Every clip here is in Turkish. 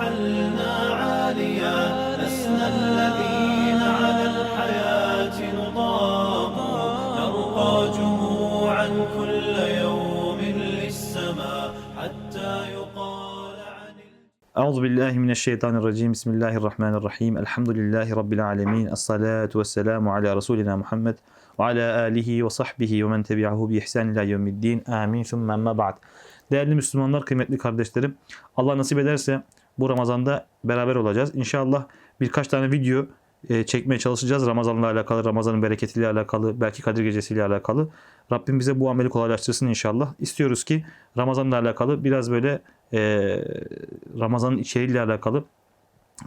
ارتحلنا عاليا لسنا الذين على الحياة نضام نرقى جموعا كل يوم للسماء حتى يقال عن Euzu billahi mineşşeytanirracim. Bismillahirrahmanirrahim. Elhamdülillahi rabbil alamin. Essalatu vesselamu ala resulina Muhammed ve ala alihi ve sahbihi ve men tebi'ahu bi ihsan ila yevmiddin. Amin. Sümme emme ba'd. Değerli Müslümanlar, kıymetli kardeşlerim. Allah nasip ederse bu Ramazan'da beraber olacağız. İnşallah birkaç tane video e, çekmeye çalışacağız. Ramazan'la alakalı, Ramazan'ın bereketiyle alakalı, belki Kadir Gecesi'yle alakalı. Rabbim bize bu ameli kolaylaştırsın inşallah. İstiyoruz ki Ramazan'la alakalı biraz böyle e, Ramazan'ın içeriğiyle alakalı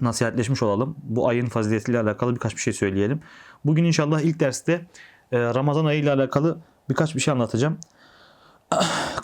nasihatleşmiş olalım. Bu ayın faziletiyle alakalı birkaç bir şey söyleyelim. Bugün inşallah ilk derste e, Ramazan ayı ile alakalı birkaç bir şey anlatacağım.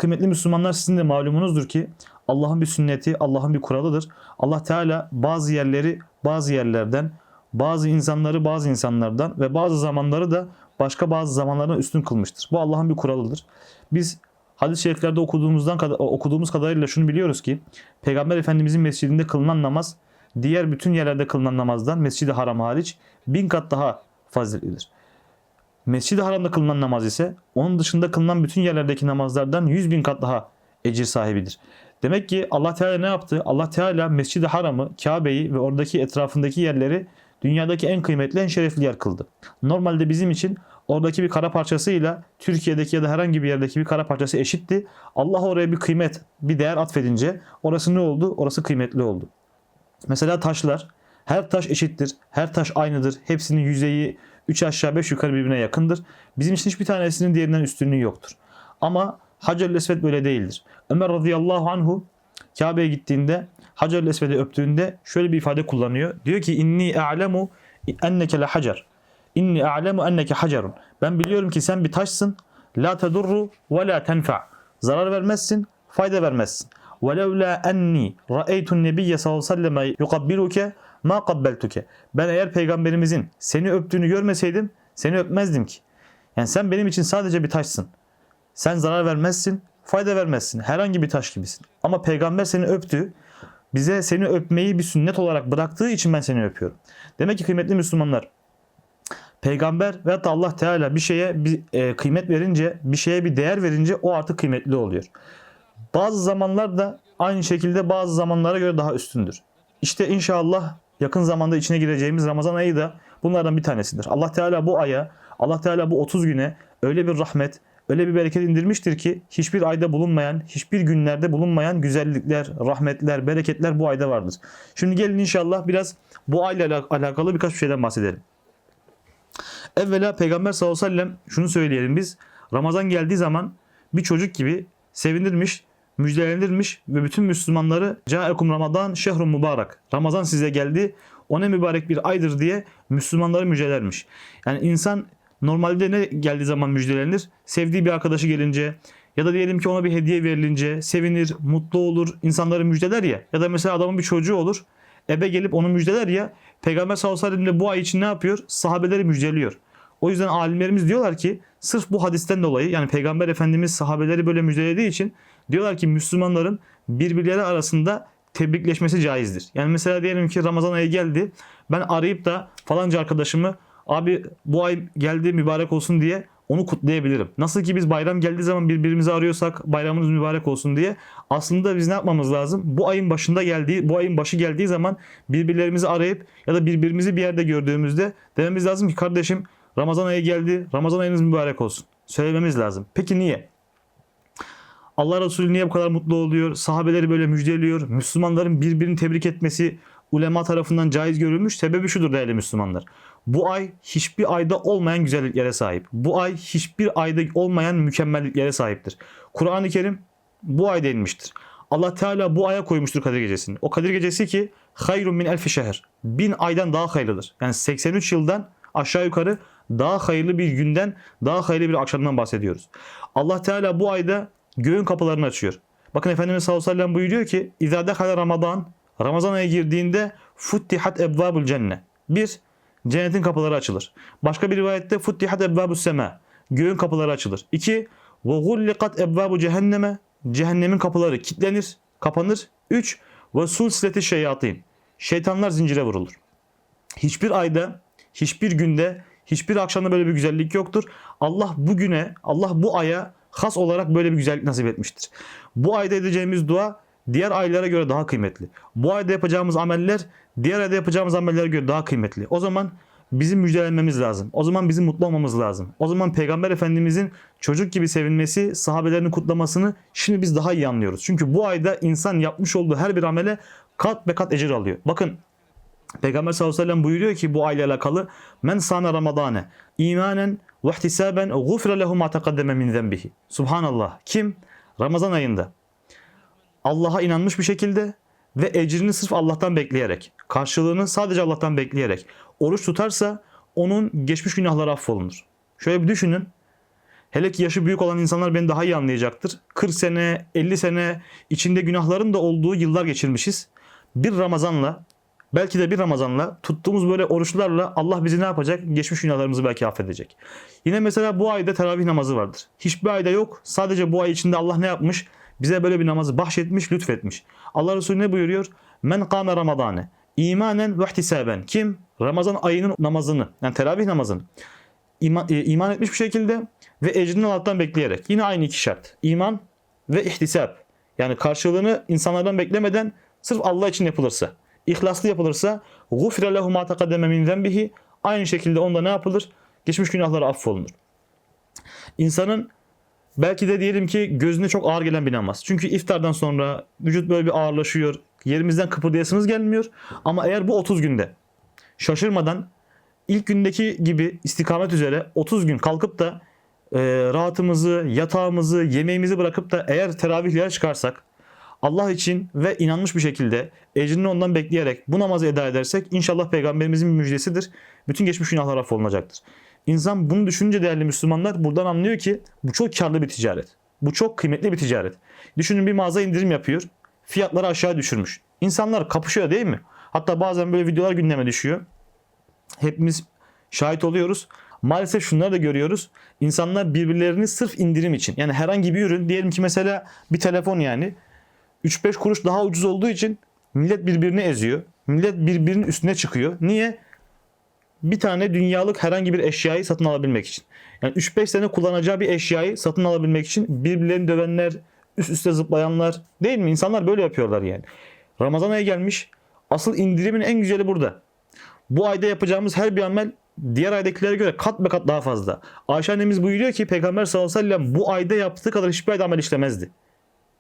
Kıymetli Müslümanlar sizin de malumunuzdur ki Allah'ın bir sünneti, Allah'ın bir kuralıdır. Allah Teala bazı yerleri bazı yerlerden, bazı insanları bazı insanlardan ve bazı zamanları da başka bazı zamanlardan üstün kılmıştır. Bu Allah'ın bir kuralıdır. Biz hadis-i şeriflerde okuduğumuzdan okuduğumuz kadarıyla şunu biliyoruz ki Peygamber Efendimizin mescidinde kılınan namaz diğer bütün yerlerde kılınan namazdan Mescid-i Haram hariç bin kat daha faziletlidir. Mescid-i Haram'da kılınan namaz ise onun dışında kılınan bütün yerlerdeki namazlardan 100 bin kat daha ecir sahibidir. Demek ki Allah Teala ne yaptı? Allah Teala Mescid-i Haram'ı, Kabe'yi ve oradaki etrafındaki yerleri dünyadaki en kıymetli, en şerefli yer kıldı. Normalde bizim için oradaki bir kara parçasıyla Türkiye'deki ya da herhangi bir yerdeki bir kara parçası eşitti. Allah oraya bir kıymet, bir değer atfedince orası ne oldu? Orası kıymetli oldu. Mesela taşlar. Her taş eşittir. Her taş aynıdır. Hepsinin yüzeyi 3 aşağı 5 yukarı birbirine yakındır. Bizim için hiçbir tanesinin diğerinden üstünlüğü yoktur. Ama Hacer-ül Esved böyle değildir. Ömer radıyallahu anhu Kabe'ye gittiğinde Hacer-ül Esved'i öptüğünde şöyle bir ifade kullanıyor. Diyor ki inni a'lemu enneke la hacer. İnni a'lemu enneke hacerun. Ben biliyorum ki sen bir taşsın. La tedurru ve la tenfa. Zarar vermezsin, fayda vermezsin. وَلَوْلَا اَنِّي رَأَيْتُ النَّبِيَّ sallallahu aleyhi ve sellem يُقَبِّلُكَ ma kabbeltuke. Ben eğer peygamberimizin seni öptüğünü görmeseydim seni öpmezdim ki. Yani sen benim için sadece bir taşsın. Sen zarar vermezsin, fayda vermezsin. Herhangi bir taş gibisin. Ama peygamber seni öptü. Bize seni öpmeyi bir sünnet olarak bıraktığı için ben seni öpüyorum. Demek ki kıymetli Müslümanlar peygamber ve hatta Allah Teala bir şeye bir e, kıymet verince, bir şeye bir değer verince o artık kıymetli oluyor. Bazı zamanlar da aynı şekilde bazı zamanlara göre daha üstündür. İşte inşallah yakın zamanda içine gireceğimiz Ramazan ayı da bunlardan bir tanesidir. Allah Teala bu aya, Allah Teala bu 30 güne öyle bir rahmet, öyle bir bereket indirmiştir ki hiçbir ayda bulunmayan, hiçbir günlerde bulunmayan güzellikler, rahmetler, bereketler bu ayda vardır. Şimdi gelin inşallah biraz bu ayla alakalı birkaç bir şeyden bahsedelim. Evvela Peygamber sallallahu aleyhi ve sellem şunu söyleyelim biz. Ramazan geldiği zaman bir çocuk gibi sevinirmiş, müjdelenirmiş ve bütün Müslümanları Câekum Ramazan şehrun mübarek. Ramazan size geldi. O ne mübarek bir aydır diye Müslümanları müjdelermiş. Yani insan normalde ne geldiği zaman müjdelenir? Sevdiği bir arkadaşı gelince ya da diyelim ki ona bir hediye verilince sevinir, mutlu olur, insanları müjdeler ya. Ya da mesela adamın bir çocuğu olur. Ebe gelip onu müjdeler ya. Peygamber sallallahu aleyhi ve sellem de bu ay için ne yapıyor? Sahabeleri müjdeliyor. O yüzden alimlerimiz diyorlar ki sırf bu hadisten dolayı yani Peygamber Efendimiz sahabeleri böyle müjdelediği için diyorlar ki Müslümanların birbirleri arasında tebrikleşmesi caizdir. Yani mesela diyelim ki Ramazan ayı geldi. Ben arayıp da falanca arkadaşımı abi bu ay geldi mübarek olsun diye onu kutlayabilirim. Nasıl ki biz bayram geldiği zaman birbirimizi arıyorsak bayramınız mübarek olsun diye aslında biz ne yapmamız lazım? Bu ayın başında geldiği, bu ayın başı geldiği zaman birbirlerimizi arayıp ya da birbirimizi bir yerde gördüğümüzde dememiz lazım ki kardeşim Ramazan ayı geldi. Ramazan ayınız mübarek olsun. Söylememiz lazım. Peki niye? Allah Resulü niye bu kadar mutlu oluyor? Sahabeleri böyle müjdeliyor. Müslümanların birbirini tebrik etmesi ulema tarafından caiz görülmüş. Sebebi şudur değerli Müslümanlar. Bu ay hiçbir ayda olmayan güzelliklere sahip. Bu ay hiçbir ayda olmayan mükemmelliklere sahiptir. Kur'an-ı Kerim bu ayda inmiştir. Allah Teala bu aya koymuştur Kadir Gecesi'ni. O Kadir Gecesi ki hayrun min elfi şehr. Bin aydan daha hayırlıdır. Yani 83 yıldan aşağı yukarı daha hayırlı bir günden, daha hayırlı bir akşamdan bahsediyoruz. Allah Teala bu ayda göğün kapılarını açıyor. Bakın Efendimiz sallallahu aleyhi ve sellem buyuruyor ki İzâ dekhala Ramazan Ramazan ayı girdiğinde futtihat ebvabul cenne. Bir, cennetin kapıları açılır. Başka bir rivayette futtihat ebvabus sema. Göğün kapıları açılır. İki, ve gullikat ebvabu cehenneme. Cehennemin kapıları kilitlenir, kapanır. Üç, ve sulsileti şeyatin. Şeytanlar zincire vurulur. Hiçbir ayda, hiçbir günde, hiçbir akşamda böyle bir güzellik yoktur. Allah bugüne, Allah bu aya has olarak böyle bir güzellik nasip etmiştir. Bu ayda edeceğimiz dua diğer aylara göre daha kıymetli. Bu ayda yapacağımız ameller diğer ayda yapacağımız amellere göre daha kıymetli. O zaman bizim müjdelenmemiz lazım. O zaman bizim mutlu olmamız lazım. O zaman Peygamber Efendimizin çocuk gibi sevinmesi, sahabelerini kutlamasını şimdi biz daha iyi anlıyoruz. Çünkü bu ayda insan yapmış olduğu her bir amele kat be kat ecir alıyor. Bakın Peygamber sallallahu aleyhi ve sellem buyuruyor ki bu ayla alakalı men same ramadane imanen ihtisaben gufre lehu ma taqaddeme min zenbihi. Subhanallah. Kim Ramazan ayında Allah'a inanmış bir şekilde ve ecrini sırf Allah'tan bekleyerek, karşılığını sadece Allah'tan bekleyerek oruç tutarsa onun geçmiş günahları affolunur. Şöyle bir düşünün. Hele ki yaşı büyük olan insanlar beni daha iyi anlayacaktır. 40 sene, 50 sene içinde günahların da olduğu yıllar geçirmişiz. Bir Ramazanla, belki de bir Ramazanla tuttuğumuz böyle oruçlarla Allah bizi ne yapacak? Geçmiş günahlarımızı belki affedecek. Yine mesela bu ayda teravih namazı vardır. Hiçbir ayda yok. Sadece bu ay içinde Allah ne yapmış? Bize böyle bir namazı bahşetmiş, lütfetmiş. Allah Resulü ne buyuruyor? Men kâme ramadane imanen ve ihtisaben. Kim? Ramazan ayının namazını, yani teravih namazını iman, e, iman etmiş bir şekilde ve ecrini Allah'tan bekleyerek. Yine aynı iki şart. İman ve ihtisap. Yani karşılığını insanlardan beklemeden sırf Allah için yapılırsa, ihlaslı yapılırsa gufire lehu ma taqaddeme min zenbihi aynı şekilde onda ne yapılır? Geçmiş günahları affolunur. İnsanın belki de diyelim ki gözüne çok ağır gelen bir namaz. Çünkü iftardan sonra vücut böyle bir ağırlaşıyor. Yerimizden kıpırdayasımız gelmiyor. Ama eğer bu 30 günde şaşırmadan ilk gündeki gibi istikamet üzere 30 gün kalkıp da e, rahatımızı, yatağımızı, yemeğimizi bırakıp da eğer teravihlere çıkarsak Allah için ve inanmış bir şekilde ecrini ondan bekleyerek bu namazı eda edersek inşallah peygamberimizin müjdesidir. Bütün geçmiş günahlar affolunacaktır. İnsan bunu düşününce değerli Müslümanlar buradan anlıyor ki bu çok karlı bir ticaret. Bu çok kıymetli bir ticaret. Düşünün bir mağaza indirim yapıyor. Fiyatları aşağı düşürmüş. İnsanlar kapışıyor değil mi? Hatta bazen böyle videolar gündeme düşüyor. Hepimiz şahit oluyoruz. Maalesef şunları da görüyoruz. İnsanlar birbirlerini sırf indirim için yani herhangi bir ürün diyelim ki mesela bir telefon yani 3-5 kuruş daha ucuz olduğu için millet birbirini eziyor. Millet birbirinin üstüne çıkıyor. Niye? Bir tane dünyalık herhangi bir eşyayı satın alabilmek için. Yani 3-5 sene kullanacağı bir eşyayı satın alabilmek için birbirlerini dövenler, üst üste zıplayanlar değil mi? İnsanlar böyle yapıyorlar yani. Ramazan ayı gelmiş. Asıl indirimin en güzeli burada. Bu ayda yapacağımız her bir amel diğer aydakilere göre kat be kat daha fazla. Ayşe annemiz buyuruyor ki Peygamber sallallahu aleyhi ve sellem bu ayda yaptığı kadar hiçbir ayda amel işlemezdi.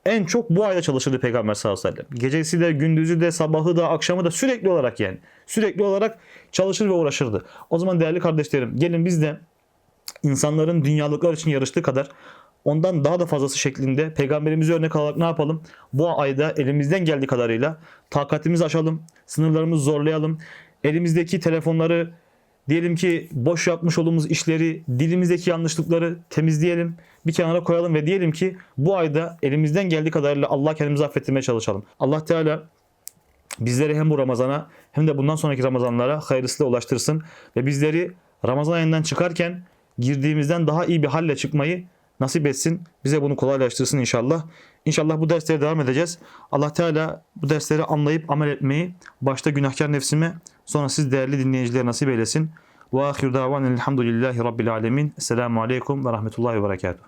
En çok bu ayda çalışırdı Peygamber sallallahu aleyhi ve sellem. Gecesi de, gündüzü de, sabahı da, akşamı da sürekli olarak yani. Sürekli olarak çalışır ve uğraşırdı. O zaman değerli kardeşlerim gelin biz de insanların dünyalıklar için yarıştığı kadar ondan daha da fazlası şeklinde peygamberimizi örnek alarak ne yapalım? Bu ayda elimizden geldiği kadarıyla takatimizi aşalım, sınırlarımızı zorlayalım. Elimizdeki telefonları diyelim ki boş yapmış olduğumuz işleri, dilimizdeki yanlışlıkları temizleyelim, bir kenara koyalım ve diyelim ki bu ayda elimizden geldiği kadarıyla Allah kendimizi affettirmeye çalışalım. Allah Teala bizleri hem bu Ramazan'a hem de bundan sonraki Ramazanlara hayırlısıyla ulaştırsın ve bizleri Ramazan ayından çıkarken girdiğimizden daha iyi bir halle çıkmayı nasip etsin. Bize bunu kolaylaştırsın inşallah. İnşallah bu derslere devam edeceğiz. Allah Teala bu dersleri anlayıp amel etmeyi başta günahkar nefsime sonra siz değerli dinleyicilere nasip eylesin. Ve ahir davanen elhamdülillahi rabbil alemin. Esselamu aleyküm ve rahmetullahi ve berekatuhu.